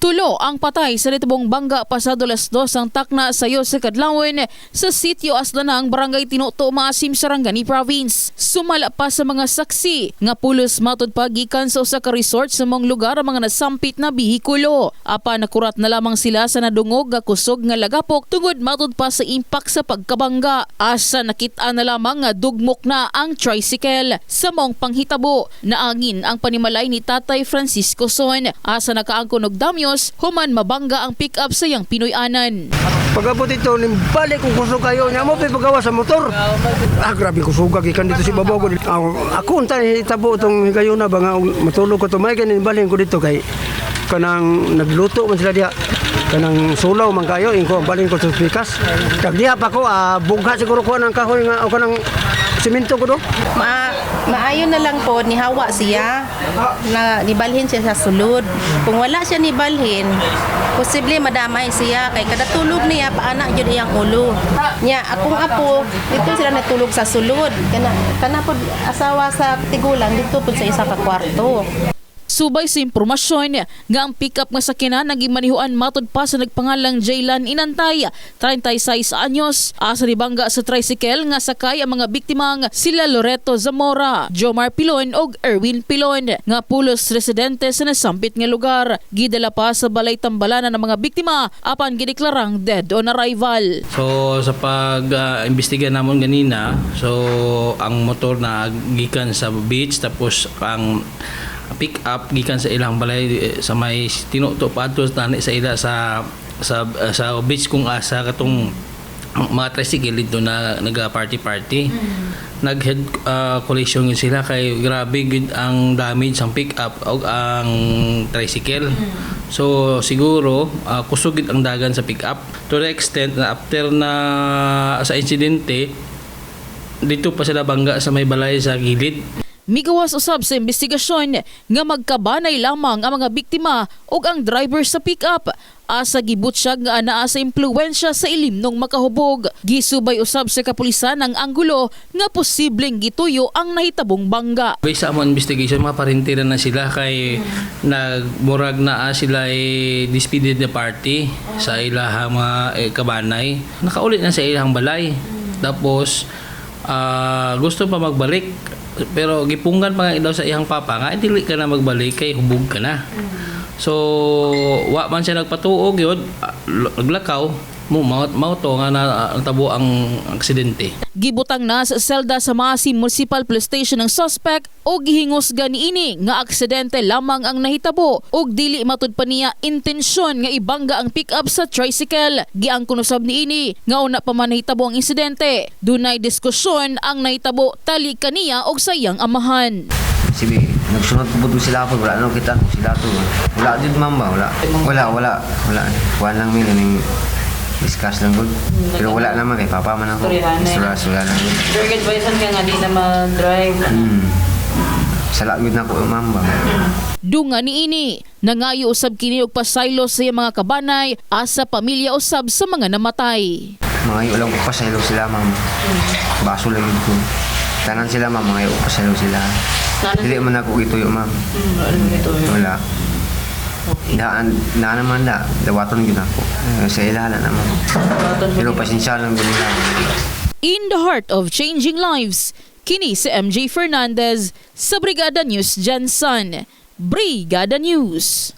Tulo ang patay sa nitubong bangga pasado las dos ang takna sayo sa Kadlawin sa sitio Aslanang Barangay Tinuto Maasim Sarangani Province. Sumala pa sa mga saksi nga pulos matod pa gikan sa usa ka resort sa mong lugar ang mga nasampit na bihikulo. Apa nakurat na lamang sila sa nadungog nga kusog nga lagapok tungod matod pa sa impact sa pagkabangga. Asa nakita na lamang nga dugmok na ang tricycle. Sa mong panghitabo naangin ang panimalay ni Tatay Francisco Son. Asa nakaangkon og damyos human mabangga ang pick-up sa iyang Pinoy-anan. Pagabot ito, balik kung kusog kayo niya mo, pagawa sa motor. Ah, grabe kusog ikan dito si Babago. Ah, ako unta hitabo itong kayo na ba nga matulog ko to may ganin balhin ko dito kay kanang nagluto man sila diha kanang sulaw man kayo ingko balhin ko sa pikas kag diha pa ko ah, bugha siguro ko ng kahoy nga o kanang simento ko do Ma maayo na lang po nihawa siya na nibalhin siya sa sulod. Kung wala siya nibalhin, posible madamay siya kay kada tulog niya paana jud iyang ulo. Nya akong apo dito sila natulog sa sulod. Kana kana pod asawa sa tigulang dito pod sa isa ka kwarto. Subay sa impormasyon nga ang pick-up nga sakyanan naging manihuan matod pa sa nagpangalang Jaylan Inantay, 36 anyos, asa ni bangga sa tricycle nga sakay ang mga biktima nga sila Loreto Zamora, Jomar Pilon ug Erwin Pilon nga pulos residente sa nasampit nga lugar. Gidala pa sa balay tambalanan ng mga biktima apan gideklarang dead on arrival. So sa pag-imbestiga namon ganina, so ang motor na gikan sa beach tapos ang pick up gikan sa ilang balay eh, sa may tinuto padto tani sa ila sa sa sa beach kung asa katong mga tricycle dito na naga party party nag head uh, collision yun sila kay grabe gud ang damage ang pick up o ang tricycle. So siguro uh, kusog gid ang dagan sa pick up. To the extent na after na sa insidente dito pa sila bangga sa may balay sa gilid Migawas usab sa investigasyon nga magkabanay lamang ang mga biktima ug ang driver sa pick-up. Asa gibutyag nga anaa sa impluwensya sa ilimnong makahubog. Gisubay usab sa kapulisan ang anggulo nga posibleng gituyo ang nahitabong bangga. Based sa among investigation, maparintira na sila kay nagmurag na sila ay disbanded na party sa ilahang mga eh, kabanay. Nakaulit na sa ilahang balay. Tapos, ah, gusto pa magbalik. Pero gipunggan pa nga daw sa iyang papa nga, dili ka na magbalik kay hubog ka na. So, wa man siya nagpatuog yun, ah, naglakaw, mo mao mao to nga na natabo ang aksidente. Gibutang na sa selda sa Maasim Municipal Police Station ng suspect o gihingos gani ini nga aksidente lamang ang nahitabo ug dili matud pa niya intensyon nga ibangga ang pick-up sa tricycle. Giangkon usab ni ini nga una pa man nahitabo ang insidente. Dunay diskusyon ang nahitabo tali kaniya og sayang amahan. Sige, nagsunod po po sila po. Wala nang kita sila to. Wala din ma'am ba? Wala. Wala, wala. Wala. Kuhan lang min. Discuss lang po. Pero wala naman kay Papa man ako. Sura, sura lang po. Very advice ka nga di na mag-drive. Hmm. Sala gud na ko ma'am ba? Dunga ni ini, nangayo usab kini og pasaylo sa iyang mga kabanay asa pamilya usab sa mga namatay. Mga iyo lang pasaylo sila ma'am. Baso lang yun ko. Tanan sila ma'am, mga iyo pasaylo sila. Dili man ako ituyo ma'am. Wala. Daan, daan naman da. Dawaton yun ako. Eh, Sa ilahala naman. Pero pasensya lang gud nila. In the heart of changing lives, kini si MJ Fernandez sa Brigada News Jensen. Brigada News.